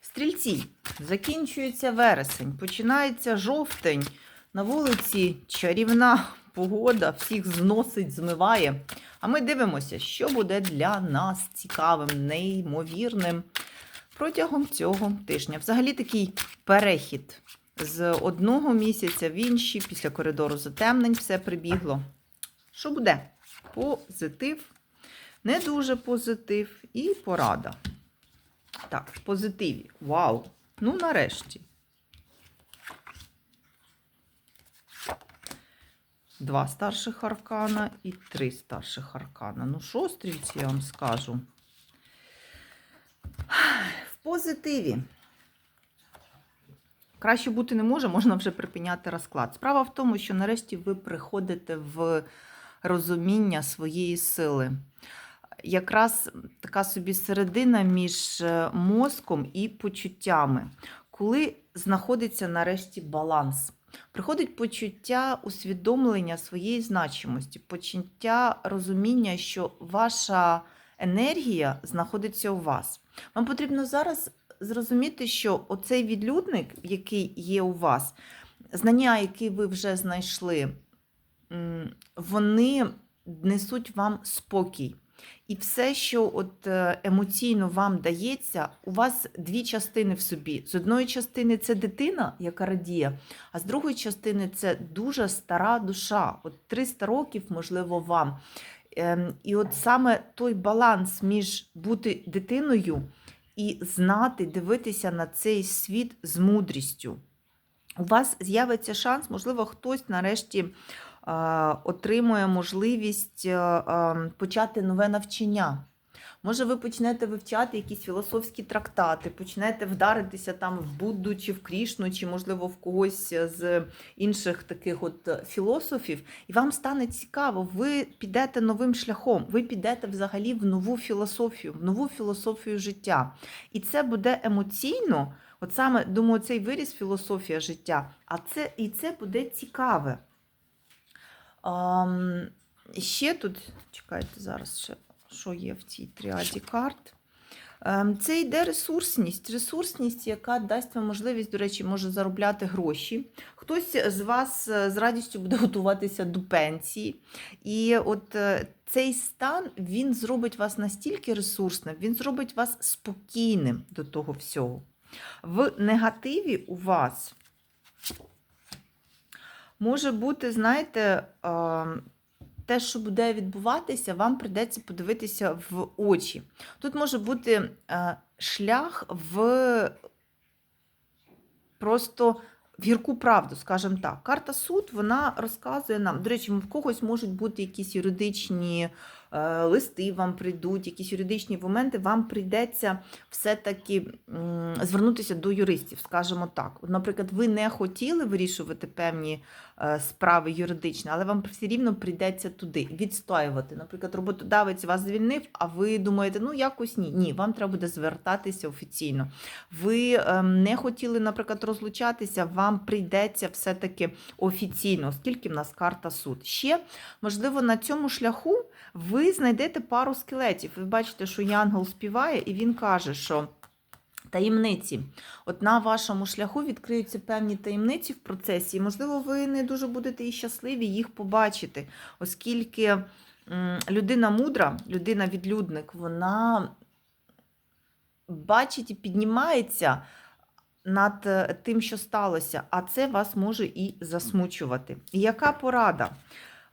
Стрільці, закінчується вересень, починається жовтень. На вулиці чарівна погода, всіх зносить, змиває. А ми дивимося, що буде для нас цікавим, неймовірним протягом цього тижня. Взагалі такий перехід з одного місяця в інший, після коридору затемнень все прибігло. Що буде? Позитив, не дуже позитив і порада. Так, в позитиві. Вау! Ну, нарешті. Два старших аркана і три старших аркана. Ну, що, стрільці, я вам скажу? В позитиві. Краще бути не може, можна вже припиняти розклад. Справа в тому, що нарешті ви приходите в розуміння своєї сили. Якраз така собі середина між е, мозком і почуттями, коли знаходиться нарешті баланс. Приходить почуття усвідомлення своєї значимості, почуття розуміння, що ваша енергія знаходиться у вас. Вам потрібно зараз зрозуміти, що оцей відлюдник, який є у вас, знання, які ви вже знайшли, вони несуть вам спокій. І все, що от е, емоційно вам дається, у вас дві частини в собі. З одної частини це дитина, яка радіє, а з другої частини це дуже стара душа. От 300 років, можливо, вам. Ем, І от саме той баланс між бути дитиною і знати, дивитися на цей світ з мудрістю. У вас з'явиться шанс, можливо, хтось нарешті отримує можливість е, е, почати нове навчання. Може, ви почнете вивчати якісь філософські трактати, почнете вдаритися там в Будду чи в Крішну, чи, можливо, в когось з інших таких от філософів, і вам стане цікаво, ви підете новим шляхом, ви підете взагалі в нову філософію, в нову філософію життя. І це буде емоційно. От саме, думаю, цей виріс філософія життя, а це і це буде цікаве. Ам, ще тут, чекайте, зараз ще, що є в цій тріаді карт. Ем, Це йде ресурсність, ресурсність, яка дасть вам можливість, до речі, може заробляти гроші. Хтось з вас е, з радістю буде готуватися до пенсії. І от е, цей стан він зробить вас настільки ресурсним, він зробить вас спокійним до того всього. В негативі у вас може бути, знаєте, те, що буде відбуватися, вам придеться подивитися в очі. Тут може бути е, шлях в просто в гірку правду, скажімо так. Карта суд вона розказує нам, до речі, в когось можуть бути якісь юридичні листи, вам прийдуть, якісь юридичні моменти, вам прийдеться все-таки звернутися до юристів, скажімо так. Наприклад, ви не хотіли вирішувати певні е, справи юридичні, але вам все рівно прийдеться туди відстоювати. Наприклад, роботодавець вас звільнив, а ви думаєте, ну якось ні. Ні, вам треба буде звертатися офіційно. Ви ем, не хотіли, наприклад, розлучатися, вам прийдеться все-таки офіційно, оскільки в нас карта суд. Ще, можливо, на цьому шляху ви знайдете пару скелетів. Ви бачите, що Янгол співає, і він каже, що. Таємниці. От на вашому шляху відкриються певні таємниці в процесі, можливо, ви не дуже будете і щасливі їх побачити, оскільки людина мудра, людина-відлюдник, вона бачить і піднімається над е, тим, що сталося, а це вас може і засмучувати. І яка порада?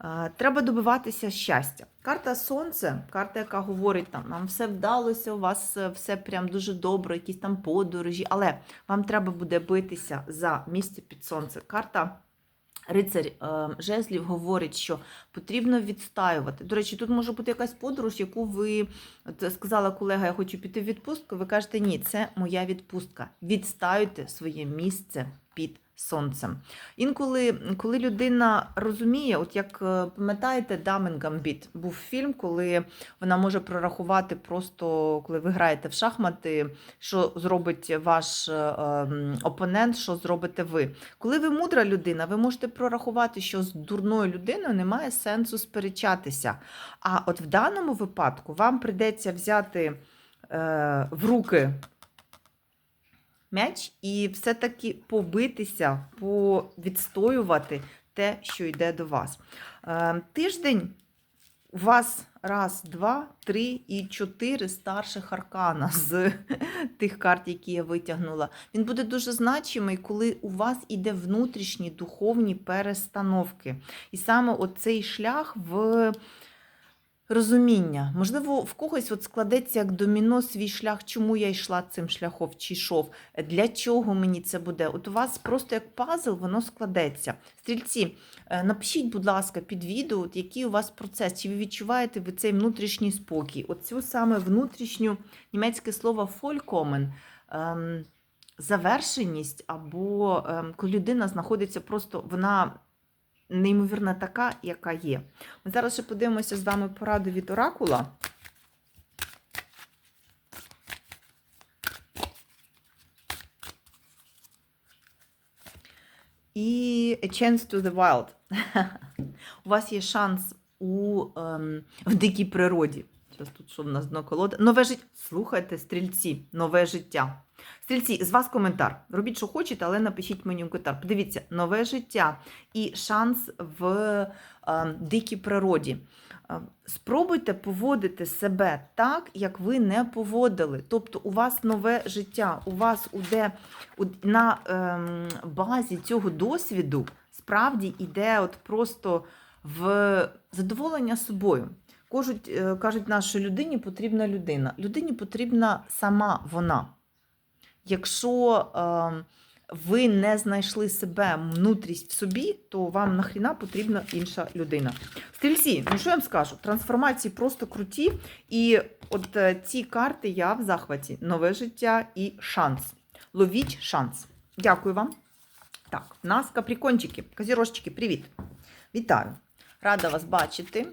Е, Треба добиватися щастя. Карта Сонце, карта, яка говорить, там нам все вдалося, у вас е, все прям дуже добре, якісь там подорожі, але вам треба буде битися за місце під сонце. Карта Рицарь е, жезлів говорить, що потрібно відстаювати. До речі, тут може бути якась подорож, яку ви сказала колега, я хочу піти в відпустку. Ви кажете, ні, це моя відпустка. Відстаюйте своє місце під сонцем. Інколи, коли людина розуміє, от як е, пам'ятаєте, Дамен Гамбіт був фільм, коли вона може прорахувати просто, коли ви граєте в шахмати, що зробить ваш е, опонент, що зробите ви. Коли ви мудра людина, ви можете прорахувати, що з дурною людиною немає сенсу сперечатися. А от в даному випадку вам прийдеться взяти е, в руки меч і все-таки побитися, повідстоювати те, що йде до вас. Е, Тиждень у вас раз, два, три і чотири старших аркана з тих карт, які я витягнула. Він буде дуже значимий, коли у вас іде внутрішні духовні перестановки. І саме оцей шлях в розуміння. Можливо, в когось от складеться як доміно свій шлях, чому я йшла цим шляхом чи йшов, для чого мені це буде. От у вас просто як пазл, воно складеться. Стрільці, е, напишіть, будь ласка, під відео, який у вас процес, чи ви відчуваєте ви цей внутрішній спокій? Оцю саме внутрішню німецьке слово фолькомен. Ем, завершеність, або ем, коли людина знаходиться просто, вона неймовірно така, яка є. Ми зараз ще подивимося з вами пораду від оракула. І A Chance to the Wild. У вас є шанс у, ем, в дикій природі. Зараз тут що в нас дно колода. Нове життя. Слухайте, стрільці, нове життя. Стрільці, з вас коментар. Робіть, що хочете, але напишіть мені в коментар. Подивіться, нове життя і шанс в е, дикій природі. Е, Спробуйте поводити себе так, як ви не поводили. Тобто у вас нове життя, у вас уде на ем, базі цього досвіду справді йде от просто в задоволення собою. Кажуть, е, кажуть що людині потрібна людина. Людині потрібна сама вона. Якщо е, ви не знайшли себе внутрість в собі, то вам нахріна потрібна інша людина. Стрільці, ну що я вам скажу? Трансформації просто круті. І от е, ці карти я в захваті. Нове життя і шанс. Ловіть шанс. Дякую вам. Так, в нас каприкончики, козірожчики, привіт. Вітаю. Рада вас бачити.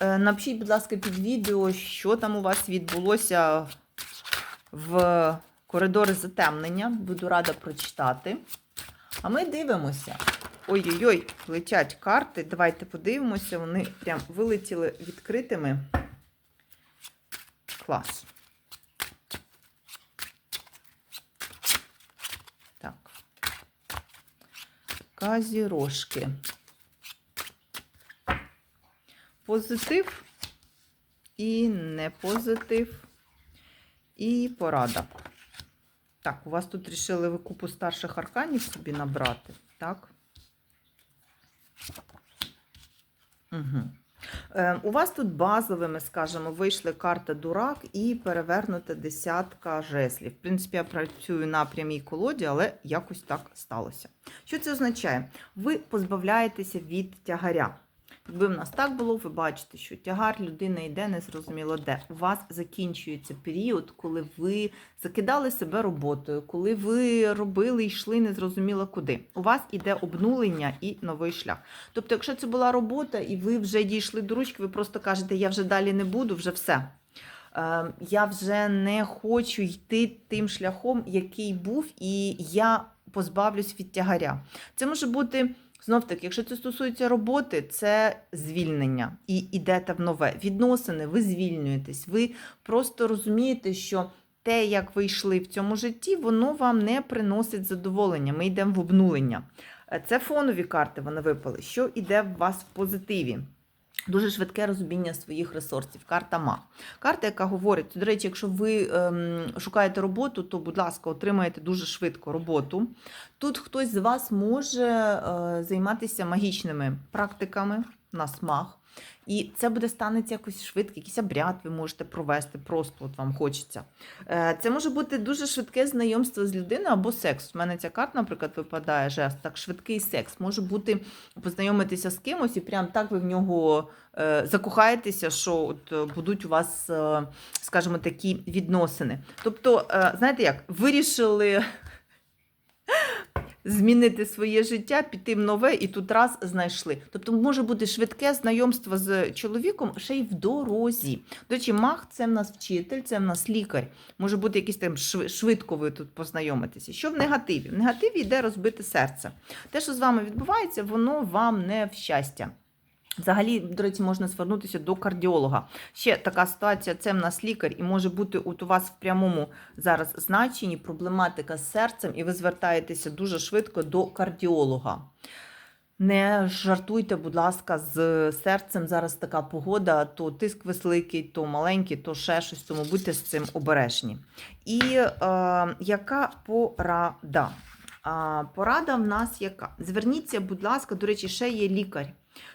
Е, Напишіть, будь ласка, під відео, що там у вас відбулося в коридори затемнення. Буду рада прочитати. А ми дивимося. Ой-ой-ой, летять карти. Давайте подивимося. Вони прям вилетіли відкритими. Клас. Так. Казірожки. Позитив і не позитив. І порада. Так, у вас тут рішили ви купу старших арканів собі набрати, так? Угу. Е, у вас тут базовими, скажімо, вийшли карта Дурак і перевернута десятка жеслів. В принципі, я працюю на прямій колоді, але якось так сталося. Що це означає? Ви позбавляєтеся від тягаря. Якби в нас так було, ви бачите, що тягар людина йде незрозуміло де. У вас закінчується період, коли ви закидали себе роботою, коли ви робили і йшли незрозуміло куди. У вас іде обнулення і новий шлях. Тобто, якщо це була робота, і ви вже дійшли до ручки, ви просто кажете, я вже далі не буду, вже все. Е, Я вже не хочу йти тим шляхом, який був, і я позбавлюсь від тягаря. Це може бути. Знов таки, якщо це стосується роботи, це звільнення і йдете в нове. Відносини, ви звільнюєтесь, ви просто розумієте, що те, як ви йшли в цьому житті, воно вам не приносить задоволення. Ми йдемо в обнулення. Це фонові карти, вони випали. Що йде в вас в позитиві? Дуже швидке розуміння своїх ресурсів. Карта МА. Карта, яка говорить, до речі, якщо ви ем, шукаєте роботу, то, будь ласка, отримаєте дуже швидко роботу. Тут хтось з вас може е, займатися магічними практиками на смах. І це буде станеться якось швидко, якийсь обряд ви можете провести, от вам хочеться. Е, Це може бути дуже швидке знайомство з людиною або секс. У мене ця карта, наприклад, випадає жест, так швидкий секс. Може бути познайомитися з кимось, і прям так ви в нього е, закохаєтеся, що от е, будуть у вас, скажімо, такі відносини. Тобто, знаєте як, вирішили змінити своє життя, піти в нове і тут раз знайшли. Тобто може бути швидке знайомство з чоловіком ще й в дорозі. До речі, мах це в нас вчитель, це в нас лікар. Може бути якийсь там швидко ви тут познайомитеся. Що в негативі? В негативі йде розбите серце. Те, що з вами відбувається, воно вам не в щастя. Взагалі, до речі, можна звернутися до кардіолога. Ще така ситуація: це в нас лікар, і може бути от у вас в прямому зараз значенні проблематика з серцем, і ви звертаєтеся дуже швидко до кардіолога. Не жартуйте, будь ласка, з серцем. Зараз така погода, то тиск високий, то маленький, то ще щось, тому будьте з цим обережні. І е, яка порада? Порада в нас яка? Зверніться, будь ласка, до речі, ще є лікар.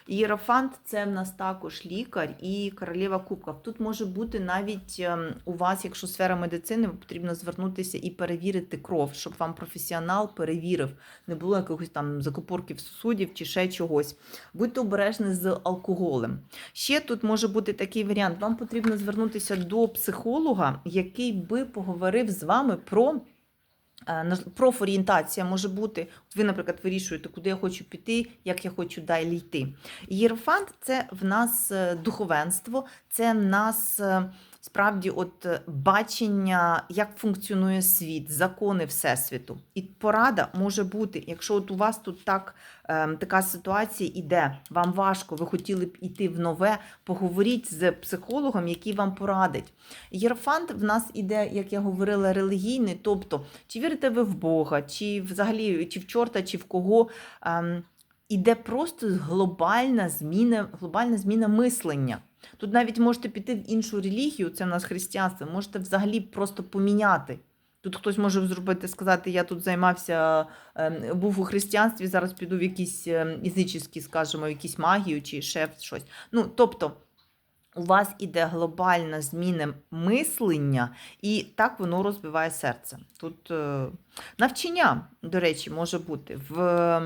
Єрофант це в нас також лікар і королева кубків. Тут може бути навіть ем, у вас, якщо сфера медицини, потрібно звернутися і перевірити кров, щоб вам професіонал перевірив, не було якихось там закупорків сусудів чи ще чогось. Будьте обережні з алкоголем. Ще тут може бути такий варіант: вам потрібно звернутися до психолога, який би поговорив з вами про. Е, Профорієнтація може бути. От ви, наприклад, вирішуєте, куди я хочу піти, як я хочу далі йти. Єрофант це в нас е, духовенство, це в нас е, справді от е, бачення, як функціонує світ, закони Всесвіту. І порада може бути, якщо от у вас тут так, е, така ситуація іде, вам важко, ви хотіли б йти в нове, поговоріть з психологом, який вам порадить. Єрофант в нас іде, як я говорила, релігійний, тобто, чи вірите ви в Бога, чи взагалі чи в чорта, чи в кого. Ем, іде просто глобальна зміна, глобальна зміна мислення. Тут навіть можете піти в іншу релігію, це в нас християнство, можете взагалі просто поміняти. Тут хтось може зробити, сказати, я тут займався, ем, був у християнстві, зараз піду в якісь ізичні, скажімо, в якісь магію чи ще щось. Ну, тобто, у вас іде глобальна зміна мислення, і так воно розбиває серце. Тут е, навчання, до речі, може бути в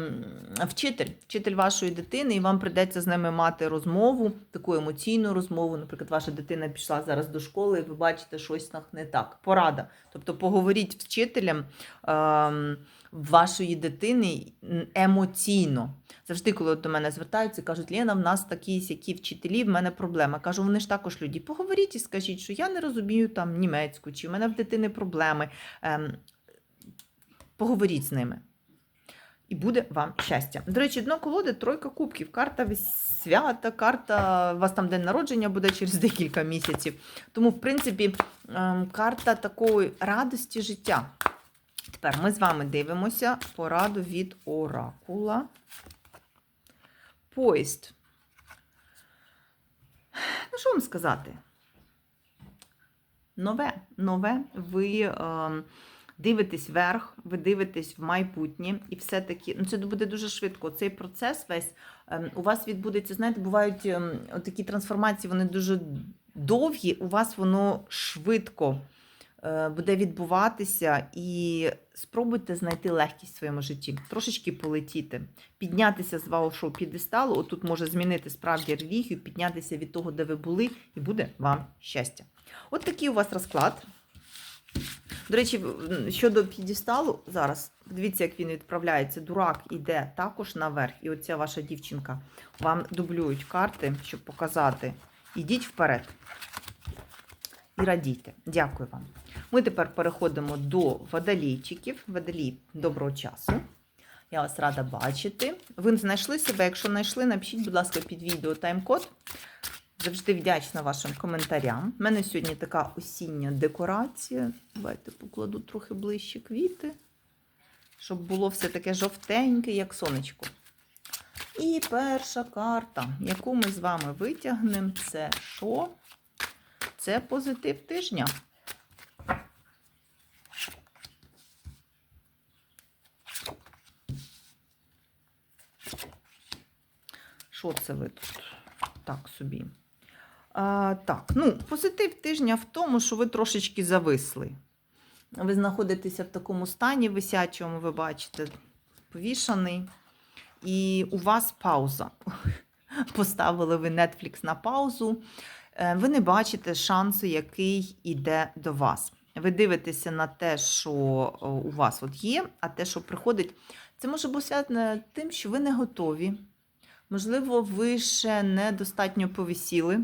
вчитель, вчитель вашої дитини, і вам прийдеться з ними мати розмову, таку емоційну розмову. Наприклад, ваша дитина пішла зараз до школи, і ви бачите, щось не так. Порада. Тобто поговоріть з вчителем ем, вашої дитини емоційно. Завжди, коли до мене звертаються, кажуть, Лена, в нас такі сякі вчителі, в мене проблема. Кажу, вони ж також люди. Поговоріть і скажіть, що я не розумію там німецьку, чи в мене в дитини проблеми. Ем, поговоріть з ними. І буде вам щастя. До речі, дно колоди тройка кубків. Карта свята, карта, у вас там день народження буде через декілька місяців. Тому, в принципі, ем, карта такої радості життя. Тепер ми з вами дивимося пораду від оракула. Поїзд. Ну, що вам сказати? Нове, нове. Ви е, дивитесь вверх, ви дивитесь в майбутнє, і все-таки ну, це буде дуже швидко. Цей процес весь е, у вас відбудеться. Знаєте, бувають е, такі трансформації, вони дуже довгі, у вас воно швидко буде відбуватися, і спробуйте знайти легкість в своєму житті, трошечки полетіти, піднятися з вашого підесталу. Отут може змінити справді релігію, піднятися від того, де ви були, і буде вам щастя. От такий у вас розклад. До речі, щодо підісталу, зараз дивіться, як він відправляється. Дурак іде також наверх. І оця ваша дівчинка вам дублюють карти, щоб показати. Ідіть вперед. І радійте. Дякую вам. Ми тепер переходимо до водолійчиків. Водолій, доброго часу. Я вас рада бачити. Ви знайшли себе. Якщо знайшли, напишіть, будь ласка, під відео тайм-код. Завжди вдячна вашим коментарям. У мене сьогодні така осіння декорація. Давайте покладу трохи ближче квіти, щоб було все таке жовтеньке, як сонечко. І перша карта, яку ми з вами витягнемо, це що? Це позитив тижня. Що це ви тут? Так собі. А, так, ну, позитив тижня в тому, що ви трошечки зависли. Ви знаходитеся в такому стані висячому, ви бачите, повішаний. І у вас пауза. Поставили ви Netflix на паузу. Е, Ви не бачите шансу, який іде до вас. Ви дивитеся на те, що у вас от є, а те, що приходить, це може бути тим, що ви не готові. Можливо, ви ще недостатньо повисіли.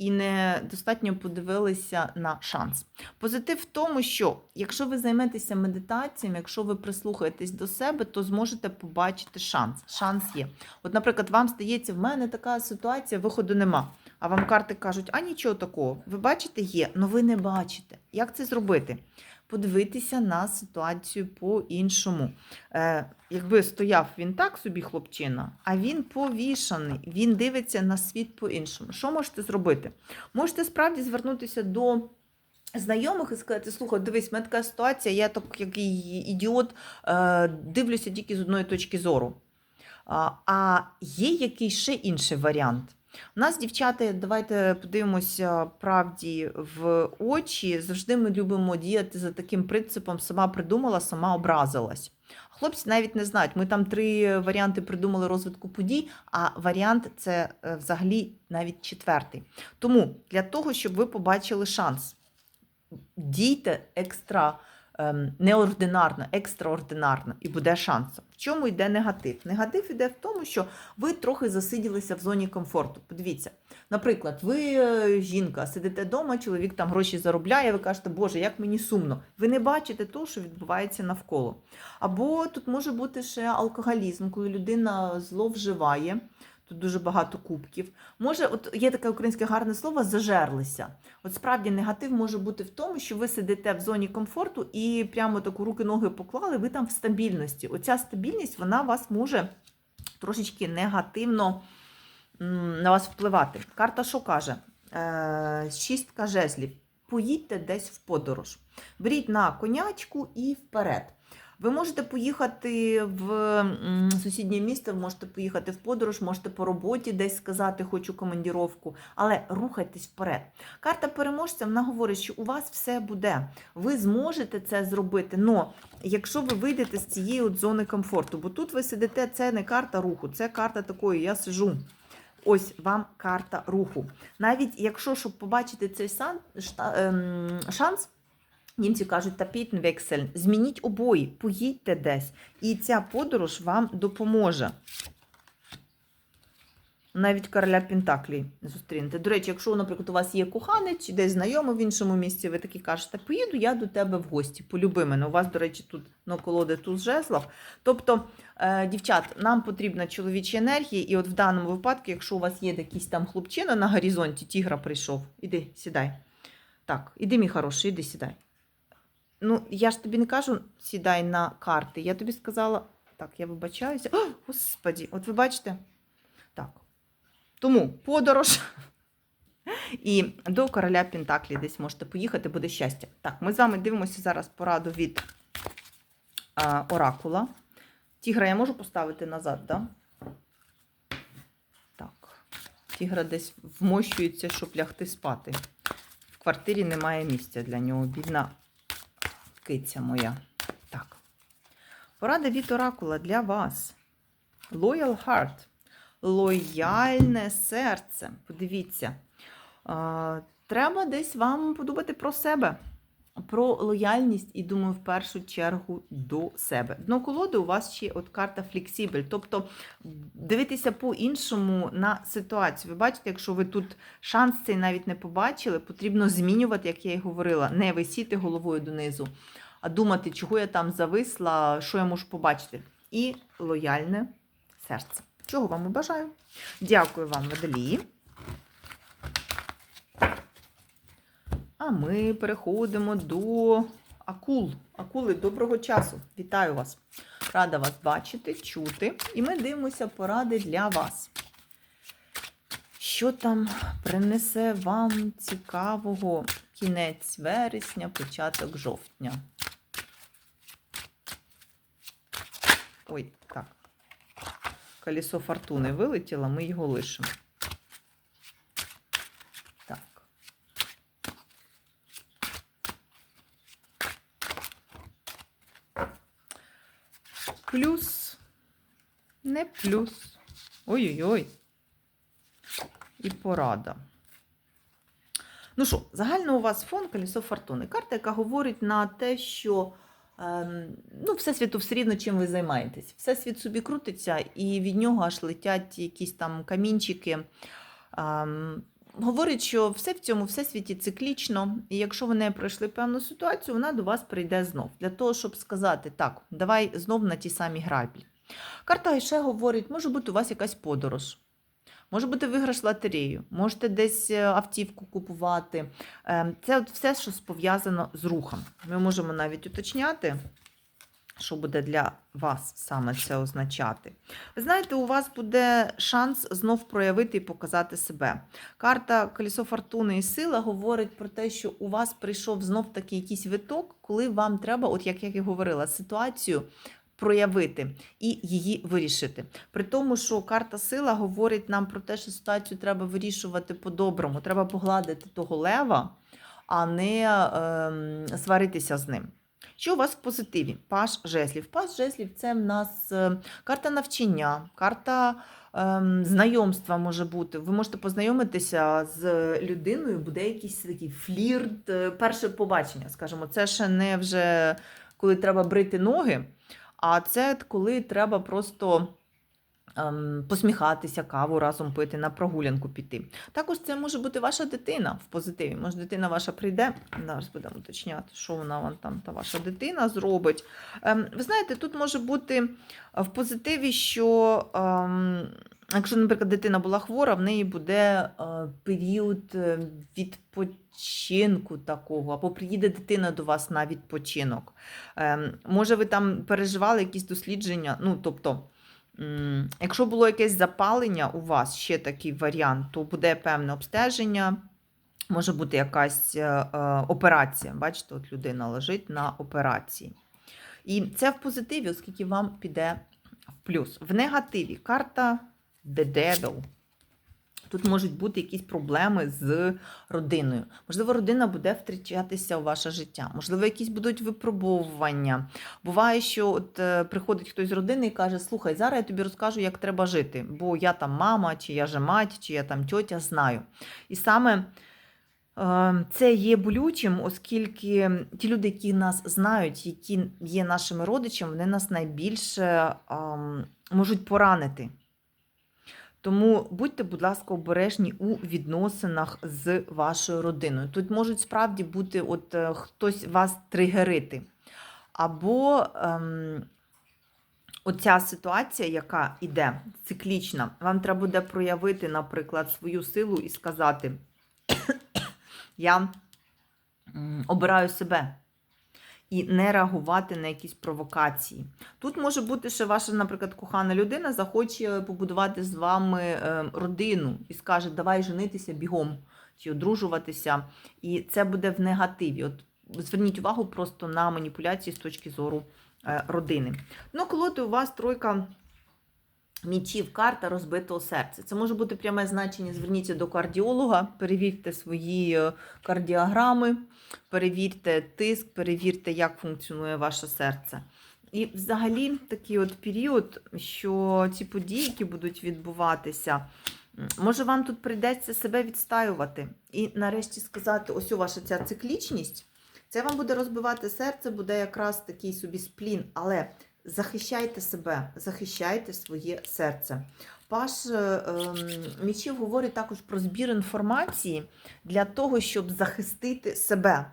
і недостатньо подивилися на шанс. Позитив в тому, що якщо ви займетеся медитаціями, якщо ви прислухаєтесь до себе, то зможете побачити шанс. Шанс є. От, наприклад, вам здається, в мене така ситуація, виходу нема. А вам карти кажуть, а нічого такого. Ви бачите, є, але ви не бачите. Як це зробити? Подивитися на ситуацію по-іншому. Е, якби стояв він так собі, хлопчина, а він повішаний, він дивиться на світ по-іншому. Що можете зробити? Можете справді звернутися до. Знайомих і сказати, слухай, дивись, мене така ситуація, я так як ідіот е, дивлюся тільки з одної точки зору. А є якийсь ще інший варіант. У нас, дівчата, давайте подивимося правді в очі. Завжди ми любимо діяти за таким принципом: сама придумала, сама образилась. Хлопці навіть не знають. Ми там три варіанти придумали розвитку подій, а варіант це е, взагалі навіть четвертий. Тому для того, щоб ви побачили шанс, дійте екстра. Ем, Неординарно, екстраординарно, і буде шанс. В чому йде негатив? Негатив йде в тому, що ви трохи засиділися в зоні комфорту. Подивіться, наприклад, ви е, жінка, сидите вдома, чоловік там гроші заробляє, ви кажете, Боже, як мені сумно. Ви не бачите того, що відбувається навколо. Або тут може бути ще алкоголізм, коли людина зловживає. Тут дуже багато кубків. Може, от є таке українське гарне слово зажерлися. От справді негатив може бути в тому, що ви сидите в зоні комфорту і прямо таку руки-ноги поклали, ви там в стабільності. Оця стабільність вона вас може трошечки негативно на вас впливати. Карта що каже? Е, Шістка жезлів. Поїдьте десь в подорож. Беріть на конячку і вперед. Ви можете поїхати в сусіднє місто, можете поїхати в подорож, можете по роботі десь сказати, хочу командіровку, але рухайтесь вперед. Карта переможця вона говорить, що у вас все буде. Ви зможете це зробити. Но якщо ви вийдете з цієї от зони комфорту, бо тут ви сидите, це не карта руху, це карта такої, я сижу. Ось вам карта руху. Навіть якщо щоб побачити цей ем, шанс, німці кажуть, тапітн вексель, змініть обої, поїдьте десь, і ця подорож вам допоможе. Навіть короля Пентаклі зустрінете. До речі, якщо, наприклад, у вас є коханець чи десь знайомий в іншому місці, ви такі кажете, поїду я до тебе в гості, полюби мене. У вас, до речі, тут на колоди туз жезлов. Тобто, е, дівчат, нам потрібна чоловіча енергія, і от в даному випадку, якщо у вас є якийсь там хлопчина на горизонті, тігра прийшов, іди, сідай. Так, іди, мій хороший, іди сідай. Ну, я ж тобі не кажу, сідай на карти. Я тобі сказала, так, я вибачаюся. О, Господі, от ви бачите? Так. Тому подорож. І до короля Пентаклі десь можете поїхати, буде щастя. Так, ми з вами дивимося зараз пораду від а, Оракула. Тігра я можу поставити назад, так? Да? Так. Тігра десь вмощується, щоб лягти спати. В квартирі немає місця для нього. Бідна киця моя. Так. Порада від Оракула для вас. Loyal Heart. Лояльне серце. Подивіться. Треба десь вам подумати про себе, про лояльність і, думаю, в першу чергу до себе. Дно колоди у вас ще от карта флексібель, тобто дивитися по-іншому на ситуацію. Ви бачите, якщо ви тут шанс цей навіть не побачили, потрібно змінювати, як я і говорила, не висіти головою донизу, а думати, чого я там зависла, що я можу побачити. І лояльне серце. Чого вам і бажаю. Дякую вам, водолії. А ми переходимо до акул. Акули, доброго часу. Вітаю вас. Рада вас бачити, чути. І ми дивимося поради для вас. Що там принесе вам цікавого кінець вересня, початок жовтня? Ой, так. Колесо фортуни вилетіло, ми його лишимо. Так. Плюс. Не плюс. Ой-ой-ой. І порада. Ну що, загально у вас фон колесо фортуни. Карта, яка говорить на те, що ем, ну, Всесвіту все рівно чим ви займаєтесь. Всесвіт собі крутиться, і від нього аж летять якісь там камінчики. Ем, говорить, що все в цьому всесвіті циклічно, і якщо ви не пройшли певну ситуацію, вона до вас прийде знов. Для того, щоб сказати, так, давай знов на ті самі граблі. Карта Айше говорить, може бути у вас якась подорож. Може бути виграш лотерею, можете десь е, автівку купувати. Ем, Це от все, що пов'язано з рухом. Ми можемо навіть уточняти, що буде для вас саме це означати. Ви знаєте, у вас буде шанс знов проявити і показати себе. Карта Колесо Фортуни і сила говорить про те, що у вас прийшов знов такий якийсь виток, коли вам треба, от як я і говорила, ситуацію проявити і її вирішити. При тому, що карта сила говорить нам про те, що ситуацію треба вирішувати по-доброму, треба погладити того лева, а не ем, сваритися з ним. Що у вас в позитиві? Паш жеслів. Паш жеслів це в нас е, карта навчання, карта ем, знайомства може бути. Ви можете познайомитися з людиною, буде якийсь такий флірт, е, перше побачення, скажімо, це ще не вже коли треба брити ноги, а це коли треба просто посміхатися, каву разом пити, на прогулянку піти. Також це може бути ваша дитина в позитиві. Може, дитина ваша прийде. Зараз будемо уточняти, що вона вам там та ваша дитина зробить. Ем, ви знаєте, тут може бути в позитиві, що. Ем, Якщо, наприклад, дитина була хвора, в неї буде е, період е, відпочинку такого, або приїде дитина до вас на відпочинок. Е, може, ви там переживали якісь дослідження, ну, тобто. Якщо було якесь запалення у вас, ще такий варіант, то буде певне обстеження, може бути якась е, е, операція. Бачите, от людина лежить на операції. І це в позитиві, оскільки вам піде в плюс. В негативі карта The Devil. Тут можуть бути якісь проблеми з родиною. Можливо, родина буде втрачатися у ваше життя. Можливо, якісь будуть випробовування. Буває, що от е, приходить хтось з родини і каже: Слухай, зараз я тобі розкажу, як треба жити, бо я там мама, чи я же мать, чи я там тьотя, знаю. І саме е, це є болючим, оскільки ті люди, які нас знають, які є нашими родичами, вони нас найбільше ем, можуть поранити. Тому будьте, будь ласка, обережні у відносинах з вашою родиною. Тут можуть справді бути от е, хтось вас тригерити. Або ем, оця ситуація, яка іде циклічна, вам треба буде проявити, наприклад, свою силу і сказати: Я обираю себе. І не реагувати на якісь провокації. Тут може бути, що ваша, наприклад, кохана людина захоче побудувати з вами е, родину і скаже, давай женитися бігом чи одружуватися. І це буде в негативі. От Зверніть увагу просто на маніпуляції з точки зору е, родини. Ну, колоти у вас тройка мічів, карта розбитого серця. Це може бути пряме значення. Зверніться до кардіолога, перевірте свої е, кардіограми, перевірте тиск, перевірте, як функціонує ваше серце. І взагалі такий от період, що ці події, які будуть відбуватися, може вам тут прийдеться себе відстаювати і нарешті сказати, ось у ваша ця циклічність, це вам буде розбивати серце, буде якраз такий собі сплін, але захищайте себе, захищайте своє серце. Паш е, ем, Мічів говорить також про збір інформації для того, щоб захистити себе.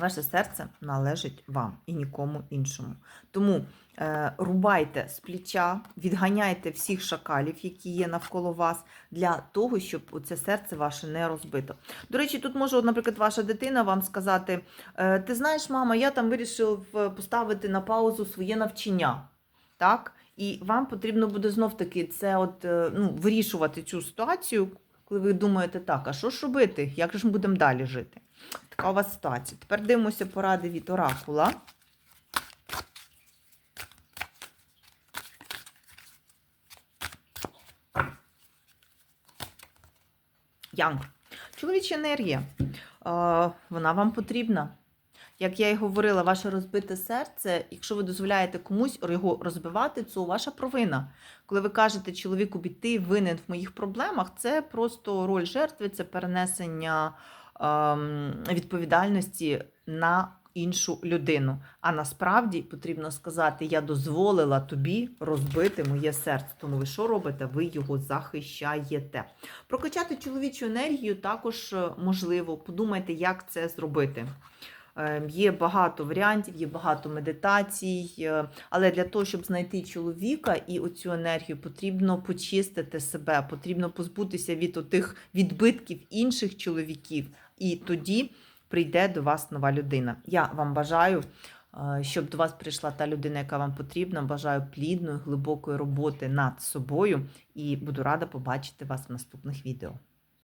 Ваше серце належить вам і нікому іншому. Тому е, рубайте з плеча, відганяйте всіх шакалів, які є навколо вас, для того, щоб це серце ваше не розбито. До речі, тут може, наприклад, ваша дитина вам сказати: е, Ти знаєш, мама, я там вирішив е, поставити на паузу своє навчання. Так? І вам потрібно буде знов-таки це от, е, ну, вирішувати цю ситуацію, коли ви думаєте, так, а що ж робити? Як же ми будемо далі жити? Така у вас ситуація. Тепер дивимося поради від оракула. Янг. Чоловіча енергія. Вона вам потрібна. Як я і говорила, ваше розбите серце, якщо ви дозволяєте комусь його розбивати, це ваша провина. Коли ви кажете чоловіку ти винен в моїх проблемах, це просто роль жертви, це перенесення ем, відповідальності на іншу людину. А насправді потрібно сказати: я дозволила тобі розбити моє серце. Тому ви що робите? Ви його захищаєте. Прокачати чоловічу енергію також е, можливо. Подумайте, як це зробити. Е, Є багато варіантів, є багато медитацій, е, але для того, щоб знайти чоловіка і оцю енергію, потрібно почистити себе, потрібно позбутися від отих відбитків інших чоловіків, і тоді прийде до вас нова людина. Я вам бажаю, е, щоб до вас прийшла та людина, яка вам потрібна. Бажаю плідної, глибокої роботи над собою і буду рада побачити вас в наступних відео.